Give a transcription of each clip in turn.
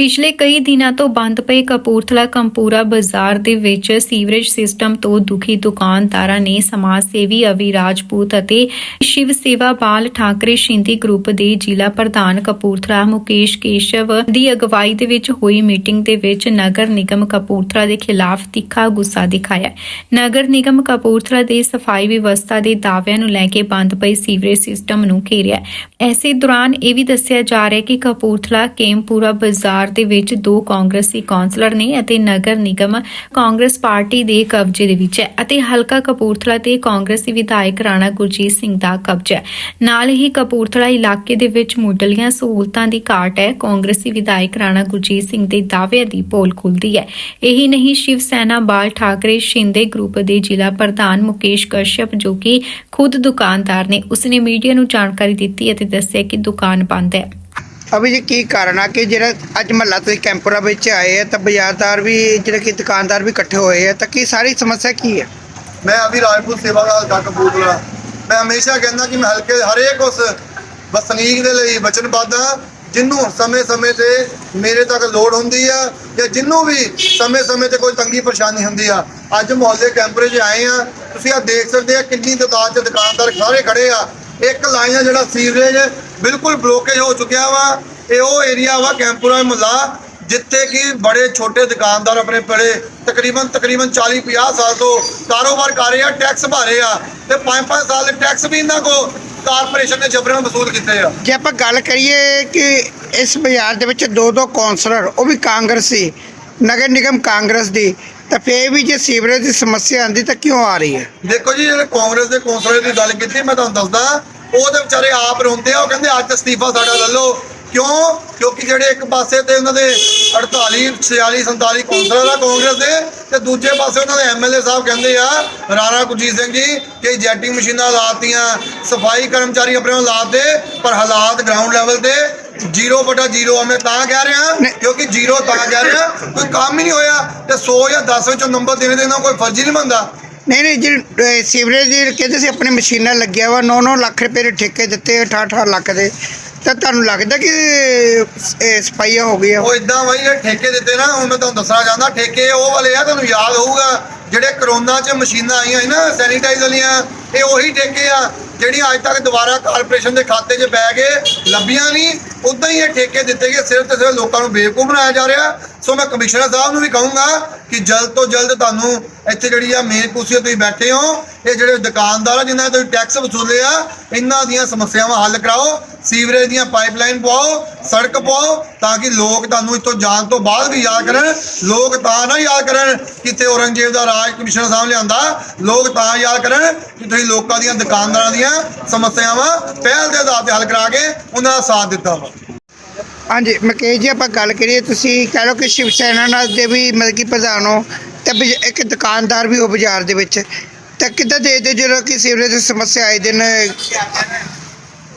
ਪਿਛਲੇ ਕਈ ਦਿਨਾਂ ਤੋਂ ਬੰਦ ਪਏ ਕਪੂਰਥਲਾ ਕੰਪੂਰਾ ਬਾਜ਼ਾਰ ਦੇ ਵਿੱਚ ਸੀਵਰੇਜ ਸਿਸਟਮ ਤੋਂ ਦੁਖੀ ਦੁਕਾਨਦਾਰਾਂ ਨੇ ਸਮਾਜ ਸੇਵੀ ਅਵੀ ਰਾਜਪੂਤ ਅਤੇ ਸ਼ਿਵ ਸੇਵਾ ਬਾਲ ਠਾਕਰੇ ਸ਼ਿੰਦੀ ਗਰੁੱਪ ਦੇ ਜ਼ਿਲ੍ਹਾ ਪ੍ਰਧਾਨ ਕਪੂਰਥਲਾ ਮੁਕੇਸ਼ ਕੇਸ਼ਵ ਦੀ ਅਗਵਾਈ ਦੇ ਵਿੱਚ ਹੋਈ ਮੀਟਿੰਗ ਦੇ ਵਿੱਚ ਨਗਰ ਨਿਗਮ ਕਪੂਰਥਲਾ ਦੇ ਖਿਲਾਫ ਤਿੱਖਾ ਗੁੱਸਾ ਦਿਖਾਇਆ। ਨਗਰ ਨਿਗਮ ਕਪੂਰਥਲਾ ਦੇ ਸਫ਼ਾਈ ਵਿਵਸਥਾ ਦੇ ਦਾਅਵਿਆਂ ਨੂੰ ਲੈ ਕੇ ਬੰਦ ਪਈ ਸੀਵਰੇਜ ਸਿਸਟਮ ਨੂੰ ਘੇਰਿਆ। ਐਸੇ ਦੌਰਾਨ ਇਹ ਵੀ ਦੱਸਿਆ ਜਾ ਰਿਹਾ ਕਿ ਕਪੂਰਥਲਾ, ਕੇਮਪੂਰਾ ਬਾਜ਼ਾਰ ਦੇ ਵਿੱਚ ਦੋ ਕਾਂਗਰਸੀ ਕੌਂਸਲਰ ਨੇ ਅਤੇ ਨਗਰ ਨਿਗਮ ਕਾਂਗਰਸ ਪਾਰਟੀ ਦੇ ਕਬਜ਼ੇ ਦੇ ਵਿੱਚ ਹੈ ਅਤੇ ਹਲਕਾ ਕਪੂਰਥਲਾ ਤੇ ਕਾਂਗਰਸੀ ਵਿਧਾਇਕ ਰਾਣਾ ਗੁਰਜੀਤ ਸਿੰਘ ਦਾ ਕਬਜ਼ਾ ਹੈ। ਨਾਲ ਹੀ ਕਪੂਰਥਲਾ ਇਲਾਕੇ ਦੇ ਵਿੱਚ ਮੁੱਢਲੀਆਂ ਸਹੂਲਤਾਂ ਦੀ ਘਾਟ ਹੈ। ਕਾਂਗਰਸੀ ਵਿਧਾਇਕ ਰਾਣਾ ਗੁਰਜੀਤ ਸਿੰਘ ਦੇ ਦਾਅਵਿਆਂ ਦੀ ਪੋਲ ਖੁੱਲਦੀ ਹੈ। ਇਹੀ ਨਹੀਂ ਸ਼ਿਵ ਸੈਨਾ ਬਾਲ ਠਾਕਰੇ ਸ਼ਿੰਦੇ ਗਰੁੱਪ ਦੇ ਜ਼ਿਲ੍ਹਾ ਪ੍ਰਧਾਨ ਮੁਕੇਸ਼ ਕਸ਼ਯਪ ਜੋ ਕਿ ਖੁਦ ਦੁਕਾਨਦਾਰ ਨੇ, ਉਸਨੇ ਮੀਡੀਆ ਨੂੰ ਜਾਣਕਾਰੀ ਦਿੱਤੀ ਅਤੇ ਦੱਸਿਆ ਕਿ ਦੁਕਾਨ ਬੰਦ ਹੈ। ਅਭੀ ਜੀ ਕੀ ਕਾਰਨ ਆ ਕਿ ਜਿਹੜਾ ਅੱਜ ਮਹੱਲਾ ਤੁਸੀਂ ਕੈਂਪੂਰਾ ਵਿੱਚ ਆਏ ਆ, ਤਾਂ ਬਾਜ਼ਾਰਦਾਰ ਵੀ, ਜਿਹੜੇ ਕਿ ਦੁਕਾਨਦਾਰ ਵੀ ਇਕੱਠੇ ਹੋਏ ਆ, ਤਾਂ ਕੀ ਸਾਰੀ ਸਮੱਸਿਆ ਕੀ ਹੈ ਮੈਂ ਅਭੀ ਰਾਜਪੂਤ ਸੇਵਾ ਦਾ ਹਲਕਾ ਕਪੂਰਥਲਾ ਮੈਂ ਹਮੇਸ਼ਾ ਕਹਿੰਦਾ ਕਿ ਮੈਂ ਹਲਕੇ ਹਰੇਕ ਉਸ ਵਸਨੀਕ ਦੇ ਲਈ ਵਚਨਬੱਧ ਹਾਂ ਜਿੰਨੂੰ ਸਮੇਂ-ਸਮੇਂ ਤੇ ਮੇਰੇ ਤੱਕ ਲੋੜ ਹੁੰਦੀ ਆ, ਜਾਂ ਜਿੰਨੂੰ ਵੀ ਸਮੇਂ-ਸਮੇਂ ਤੇ ਕੋਈ ਤੰਗੀ ਪਰੇਸ਼ਾਨੀ ਹੁੰਦੀ ਆ। ਅੱਜ ਮੁਹੱਲੇ ਕੈਂਪਰੇ 'ਚ ਆਏ ਆ, ਤੁਸੀਂ ਆ ਦੇਖ ਸਕਦੇ ਆ ਕਿੰਨੀ ਤਾਦਾਦ 'ਚ ਦੁਕਾਨਦਾਰ ਸਾਰੇ ਖੜੇ ਆ। ਇੱਕ ਲਾਈਨ ਆ ਜਿਹੜਾ ਸੀਵਰੇਜ ਬਿਲਕੁਲ ਬਲੋਕੇਜ ਹੋ ਚੁੱਕਿਆ ਵਾ। ਇਹ ਉਹ ਏਰੀਆ ਵਾ ਕੈਂਪੂਰਾ ਮੁਹੱਲਾ ਜਿੱਥੇ ਕਿ ਬੜੇ ਛੋਟੇ ਦੁਕਾਨਦਾਰ ਆਪਣੇ ਬੜੇ ਤਕਰੀਬਨ ਤਕਰੀਬਨ 40 50 ਸਾਲ ਤੋਂ ਕਾਰੋਬਾਰ ਕਰ ਰਹੇ ਆ ਟੈਕਸ ਭਰ ਰਹੇ ਆ ਤੇ 5-5 ਸਾਲ ਦੇ ਟੈਕਸ ਵੀ ਇਹਨਾਂ ਕੋ ਕਾਰਪੋਰੇਸ਼ਨ ਨੇ ਜਬਰਨ ਵਸੂਲ ਕੀਤੇ ਆ। ਜੇ ਆਪਾਂ ਗੱਲ ਕਰੀਏ ਕਿ ਇਸ ਬਾਜ਼ਾਰ ਦੇ ਵਿੱਚ ਦੋ ਦੋ ਕੌਂਸਲਰ ਉਹ ਵੀ ਕਾਂਗਰਸੀ ਨਗਰ ਨਿਗਮ ਕਾਂਗਰਸ ਦੀ ਤਾਂ ਫੇਰ ਵੀ ਜੇ ਸੀਵਰੇਜ ਦੀ ਸਮੱਸਿਆ ਆਂਦੀ ਤਾਂ ਕਿਉਂ ਆ ਰਹੀ ਹੈ? ਦੇਖੋ ਜੀ ਜਿਹੜੇ ਕਾਂਗਰਸ ਦੇ ਕੌਂਸਲਰ ਦੀ ਗੱਲ ਕੀਤੀ ਮੈਂ ਤੁਹਾਨੂੰ ਦੱਸਦਾ ਉਹ ਤੇ ਵਿਚਾਰੇ ਆਪ ਰੋਂਦੇ ਆ ਉਹ ਕਹਿੰਦੇ ਅੱਜ ਅਸਤੀਫਾ ਸਾਡਾ ਲੈ ਲਓ। ਕਿਉਂ? ਕਿਉਂਕਿ ਜਿਹੜੇ ਇੱਕ ਪਾਸੇ ਤੇ ਉਹਨਾਂ ਦੇ 48 46 47 ਕੌਂਸਲਰ ਆ ਕਾਂਗਰਸ ਦੇ ਤੇ ਦੂਜੇ ਪਾਸੇ ਉਹਨਾਂ ਦੇ ਐਮਐਲਏ ਸਾਹਿਬ ਕਹਿੰਦੇ ਆ ਰਾਣਾ ਗੁਰਜੀਤ ਸਿੰਘ ਜੀ ਕਿ ਜੈਟਿੰਗ ਮਸ਼ੀਨਾਂ ਲਾਤੀਆਂ ਸਫ਼ਾਈ ਕਰਮਚਾਰੀ ਆਪਣੇ ਨੂੰ ਲਾਤੇ ਪਰ ਹਾਲਾਤ ਗਰਾਊਂਡ ਲੈਵਲ ਤੇ 0/0 ਆ। ਮੈਂ ਤਾਂ ਕਹਿ ਰਿਹਾ। ਕਿਉਂਕਿ 0 ਤਾਂ ਕਹਿ ਰਿਹਾ ਕੋਈ ਕੰਮ ਹੀ ਨਹੀਂ ਹੋਇਆ। ਤੇ 100 ਜਾਂ 10 ਵਿੱਚੋਂ ਨੰਬਰ ਦੇਣੇ ਦੇਣਾ ਕੋਈ ਫਰਜ਼ ਹੀ ਨਹੀਂ ਬਣਦਾ। ਨਹੀਂ ਨਹੀਂ, ਜਿਹੜੇ ਸੀਵਰੇਜ ਦੀ ਕਹਿੰਦੇ ਸੀ ਆਪਣੇ ਮਸ਼ੀਨਾਂ ਲੱਗਿਆ ਵਾ 9-9 ਲੱਖ ਰੁਪਏ ਦੇ ਠੇਕੇ ਦਿੱਤੇ 18-18 ਲੱਖ ਦੇ। ਤਾਂ ਤੁਹਾਨੂੰ ਲੱਗਦਾ ਕਿ ਇਹ ਸਪਾਈਆ ਹੋ ਗਈਆਂ? ਉਹ ਇਦਾਂ ਵਾ ਜਿਹੜੇ ਠੇਕੇ ਦਿੱਤੇ ਨਾ, ਹੁਣ ਮੈਂ ਤੁਹਾਨੂੰ ਦੱਸਣਾ ਚਾਹੁੰਦਾ, ਠੇਕੇ ਉਹ ਵਾਲੇ ਆ, ਤੁਹਾਨੂੰ ਯਾਦ ਹੋਊਗਾ, ਜਿਹੜੇ ਕਰੋਨਾ 'ਚ ਮਸ਼ੀਨਾਂ ਆਈਆਂ ਸੀ ਨਾ ਸੈਨੀਟਾਈਜ਼ ਵਾਲੀਆਂ, ਇਹ ਉਹੀ ਠੇਕੇ ਆ, ਜਿਹੜੀਆਂ ਅੱਜ ਤੱਕ ਦੁਬਾਰਾ ਕਾਰਪੋਰੇਸ਼ਨ ਦੇ ਖਾਤੇ 'ਚ ਪੈ ਗਏ ਲੱਭੀਆਂ ਨਹੀਂ ਉਦਾਂ ਹੀ ਇਹ ਠੇਕੇ ਦਿੱਤੇ ਗਏ। ਸਿਰਫ ਤੇ ਸਿਰਫ ਲੋਕਾਂ ਨੂੰ ਬੇਵਕੂਫ ਬਣਾਇਆ ਜਾ ਰਿਹਾ। ਸੋ ਮੈਂ ਕਮਿਸ਼ਨਰ ਸਾਹਿਬ ਨੂੰ ਵੀ ਕਹੂੰਗਾ ਕਿ ਜਲਦ ਤੋਂ ਜਲਦ ਤੁਹਾਨੂੰ ਇੱਥੇ ਜਿਹੜੀ ਆ ਮੇਨ ਕੁਰਸੀ ਤੇ ਤੁਸੀਂ ਬੈਠੇ ਹੋ। ਇਹ ਜਿਹੜੇ ਦੁਕਾਨਦਾਰ ਆ, ਜਿਨ੍ਹਾਂ ਤੋਂ ਟੈਕਸ ਵਸੂਲੇ ਆ, ਇਹਨਾਂ ਦੀਆਂ ਸਮੱਸਿਆਵਾਂ ਹੱਲ ਕਰਾਓ। ਸੀਵਰੇਜ ਦੀਆਂ ਪਾਈਪਲਾਈਨ ਪਾਓ ਸੜਕ ਪਾਓ ਤਾਂ ਕਿ ਲੋਕ ਤੁਹਾਨੂੰ ਇੱਥੋਂ ਜਾਣ ਤੋਂ ਬਾਅਦ ਵੀ ਯਾਦ ਕਰਨ। ਲੋਕ ਤਾਂ ਨਾ ਯਾਦ ਕਰਨ ਕਿਤੇ ਔਰੰਗਜ਼ੇਬ ਦਾ ਰਾਜ ਕਮਿਸ਼ਨਰ ਸਾਹਿਬ ਲਿਆਂਦਾ। ਲੋਕ ਤਾਂ ਯਾਦ ਕਰਨ ਕਿ ਤੁਸੀਂ ਲੋਕਾਂ ਦੀਆਂ, ਦੁਕਾਨਦਾਰਾਂ ਦੀਆਂ ਸਮੱਸਿਆਵਾਂ ਪਹਿਲ ਦੇ ਆਧਾਰ ਤੇ ਹੱਲ ਕਰਾ ਕੇ ਉਹਨਾਂ ਦਾ ਸਾਥ ਦਿੱਤਾ ਵਾ। ਹਾਂਜੀ, ਮੁਕੇਸ਼ ਜੀ, ਆਪਾਂ ਗੱਲ ਕਰੀਏ, ਤੁਸੀਂ ਕਹਿ ਲਓ ਕਿ ਸ਼ਿਵ ਸੈਨਾ ਨਾਲ ਦੇ ਵੀ ਮਤਲਬ ਕਿ ਪ੍ਰਧਾਨ ਹੋ, ਤੇ ਬਜ- ਇੱਕ ਦੁਕਾਨਦਾਰ ਵੀ ਹੋ ਬਾਜ਼ਾਰ ਦੇ ਵਿੱਚ। ਤਾਂ ਕਿੱਦਾਂ ਦੇਖਦੇ ਜਦੋਂ ਕਿ ਸੀਵਰੇਜ ਦੀ ਸਮੱਸਿਆ ਆਏ ਦਿਨ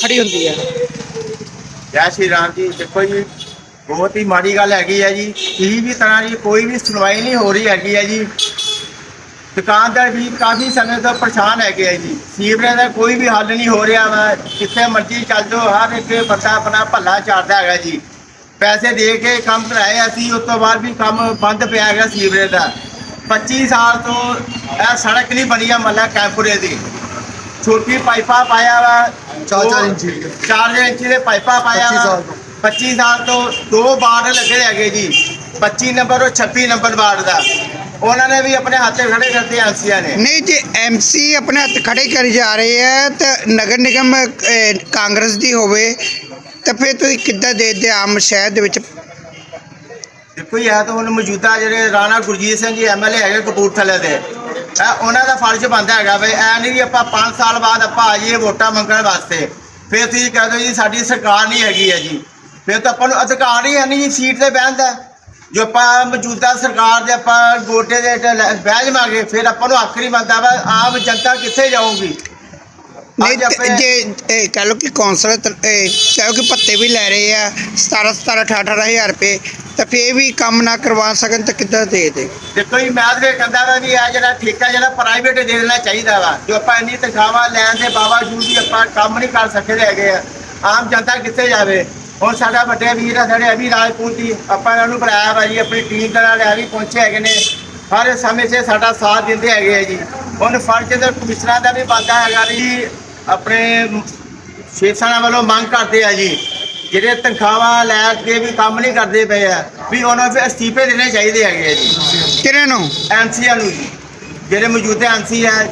ਖੜੀ ਹੁੰਦੀ ਹੈ ਜੈ ਸ਼੍ਰੀ ਰਾਮ ਜੀ, ਦੇਖੋ ਜੀ, ਬਹੁਤ ਹੀ ਮਾੜੀ ਗੱਲ ਹੈਗੀ ਹੈ ਜੀ। ਕਿਸੇ ਵੀ ਤਰ੍ਹਾਂ ਦੀ ਕੋਈ ਵੀ ਸੁਣਵਾਈ ਨਹੀਂ ਹੋ ਰਹੀ ਹੈਗੀ ਹੈ ਜੀ। ਦੁਕਾਨਦਾਰ ਵੀ ਕਾਫੀ ਸਮੇਂ ਤੋਂ ਪਰੇਸ਼ਾਨ ਹੈਗੇ ਹੈ ਜੀ। ਸੀਵਰੇਜ ਦਾ ਕੋਈ ਵੀ ਹੱਲ ਨਹੀਂ ਹੋ ਰਿਹਾ ਵਾ। ਜਿੱਥੇ ਮਰਜ਼ੀ ਚੱਲ ਜਾਓ, ਹਰ ਇੱਕ ਬੰਦਾ ਆਪਣਾ ਭੱਲਾ ਚਾੜਦਾ ਹੈਗਾ ਜੀ। ਪੈਸੇ ਦੇ ਕੇ ਕੰਮ ਕਰਾਏ ਅਸੀਂ, ਉਸ ਤੋਂ ਬਾਅਦ ਵੀ ਕੰਮ ਬੰਦ ਪਿਆ ਹੈਗਾ ਸੀਵਰੇਜ ਦਾ। 25 ਸਾਲ ਤੋਂ ਇਹ ਸੜਕ ਨਹੀਂ ਬਣੀ ਆ ਮੱਲਾ ਕੈਂਪੂਰੇ ਦੀ। ਛੋਟੀ ਪਾਈਪਾਂ ਪਾਇਆ ਵਾ ਚਾਰ- ਚਾਰ ਦੋ- ਇੰਚੀ ਦੀ। ਚਾਰ ਇੰਚੀ ਦੇ ਪਾਈਪਾਂ ਪਾਇਆ 25 ਵਾ। ਸਾਲ ਤੋਂ। 25 ਸਾਲ ਤੋਂ ਦੋ ਵਾਰਡ ਲੱਗੇ ਹੈਗੇ ਜੀ 25 ਨੰਬਰ ਔਰ 26 ਨੰਬਰ ਵਾਰਡ ਦਾ ਉਹਨਾਂ ਨੇ ਵੀ ਆਪਣੇ ਹੱਥੇ ਖੜੇ ਕਰਦੇ ਐਮਸੀਆਂ ਨੇ ਨਹੀਂ ਜੇ ਐਮਸੀ ਆਪਣੇ ਹੱਥ ਖੜੇ ਕਰੀ ਜਾ ਰਹੇ ਆ ਤਾਂ ਨਗਰ ਨਿਗਮ ਅਹ, ਕਾਂਗਰਸ ਦੀ ਹੋਵੇ ਤਾਂ ਫਿਰ ਤੁਸੀਂ ਕਿੱਦਾਂ ਦੇਖਦੇ ਆਮ ਸ਼ਹਿਰ ਦੇ ਵਿੱਚ ਦੇਖੋ ਇਹ ਤਾਂ ਹੁਣ ਮੌਜੂਦਾ ਜਿਹੜੇ ਰਾਣਾ ਗੁਰਜੀਤ ਸਿੰਘ ਜੀ ਐਮਐਲਏ ਹੈਗੇ ਕਪੂਰਥਲੇ ਦੇ ਇਹ ਉਹਨਾਂ ਦਾ ਫਰਜ਼ ਬਣਦਾ ਹੈਗਾ ਵੀ ਐ ਨਹੀਂ ਕਿ ਆਪਾਂ 5 ਸਾਲ ਬਾਅਦ ਆਪਾਂ ਆ ਜਾਈਏ ਵੋਟਾਂ ਮੰਗਣ ਵਾਸਤੇ। ਫਿਰ ਤੁਸੀਂ ਕਹਿੰਦੇ ਜੀ ਸਾਡੀ ਸਰਕਾਰ ਨਹੀਂ ਹੈਗੀ ਹੈ ਜੀ। ਫਿਰ ਤਾਂ ਆਪਾਂ ਨੂੰ ਅਧਿਕਾਰ ਹੀ ਹੈ ਨਹੀਂ ਜੀ ਸੀਟ ਤੇ ਬਹਿਣ ਦਾ। ਜੋ ਆਪਾਂ ਮੌਜੂਦਾ ਸਰਕਾਰ ਦੇ ਆਪਾਂ ਗੋਟੇ ਦੇ ਲੈ- ਬਹਿ ਜਾਵਾਂਗੇ ਫਿਰ ਆਪਾਂ ਨੂੰ ਆਖਰੀ ਮੰਦਾ ਵਾ ਆਮ ਜਨਤਾ ਕਿੱਥੇ ਜਾਊਗੀ? ਨਹੀਂ ਜੇ ਇਹ ਕਹਿ ਲਓ ਕਿ ਕੌਂਸਲਰ ਕਹਿ ਲਓ ਕਿ ਭੱਤੇ ਵੀ ਲੈ ਰਹੇ ਆ 17 17 18 ਹਜ਼ਾਰ ਰੁਪਏ ਤਾਂ ਫੇਰ ਵੀ ਕੰਮ ਨਾ ਕਰਵਾ ਸਕਣ ਤਾਂ ਕਿੱਦਾਂ ਦੇ ਦੇ? ਦੇਖੋ ਜੀ, ਮੈਂ ਤਾਂ ਇਹ ਕਹਿੰਦਾ ਵਾ ਵੀ ਇਹ ਜਿਹੜਾ ਠੇਕਾ ਜਿਹੜਾ ਪ੍ਰਾਈਵੇਟ ਦੇ ਦੇਣਾ ਚਾਹੀਦਾ ਵਾ, ਜੋ ਆਪਾਂ ਇੰਨੀ ਤਨਖਾਹਾਂ ਲੈਣ ਦੇ ਬਾਵਜੂਦ ਵੀ ਆਪਾਂ ਕੰਮ ਨਹੀਂ ਕਰ ਸਕਦੇ ਹੈਗੇ ਆ, ਆਮ ਜਨਤਾ ਕਿੱਥੇ ਜਾਵੇ? ਹੁਣ ਸਾਡਾ ਵੱਡੇ ਵੀਰ ਆ, ਸਾਡੇ ਅਭੀ ਰਾਜਪੂਤ ਜੀ, ਆਪਾਂ ਇਹਨਾਂ ਨੂੰ ਬੁਲਾਇਆ ਵਾ ਜੀ, ਆਪਣੀ ਟੀਮ ਦੇ ਨਾਲ ਇਹ ਵੀ ਪਹੁੰਚੇ ਹੈਗੇ ਨੇ, ਹਰ ਸਮੇਂ 'ਚ ਸਾਡਾ ਸਾਥ ਦਿੰਦੇ ਹੈਗੇ ਆ ਜੀ। ਹੁਣ ਫਰਜ਼ ਦੇ ਕਮਿਸ਼ਨਰਾਂ ਦਾ ਵੀ ਬੰਦਾ ਹੈਗਾ ਜੀ, ਆਪਣੇ ਸ਼ੇਖਸਾਨਾ ਵੱਲੋਂ ਮੰਗ ਕਰਦੇ ਆ ਜੀ ਜਿਹੜੇ ਤਨਖਾਹਾਂ ਲੈ ਕੇ ਵੀ ਕੰਮ ਨਹੀਂ ਕਰਦੇ ਪਏ ਆ ਵੀ ਉਹਨਾਂ ਨੂੰ ਅਸਤੀਫੇ ਦੇਣੇ ਚਾਹੀਦੇ ਹੈਗੇ ਆ ਜੀ। ਕਿਹਨਾਂ ਨੂੰ? ਐਮਸੀਆਂ ਨੂੰ ਜੀ। ਜਿਹੜੇ ਮੌਜੂਦਾ ਐਮਸੀ ਹੈ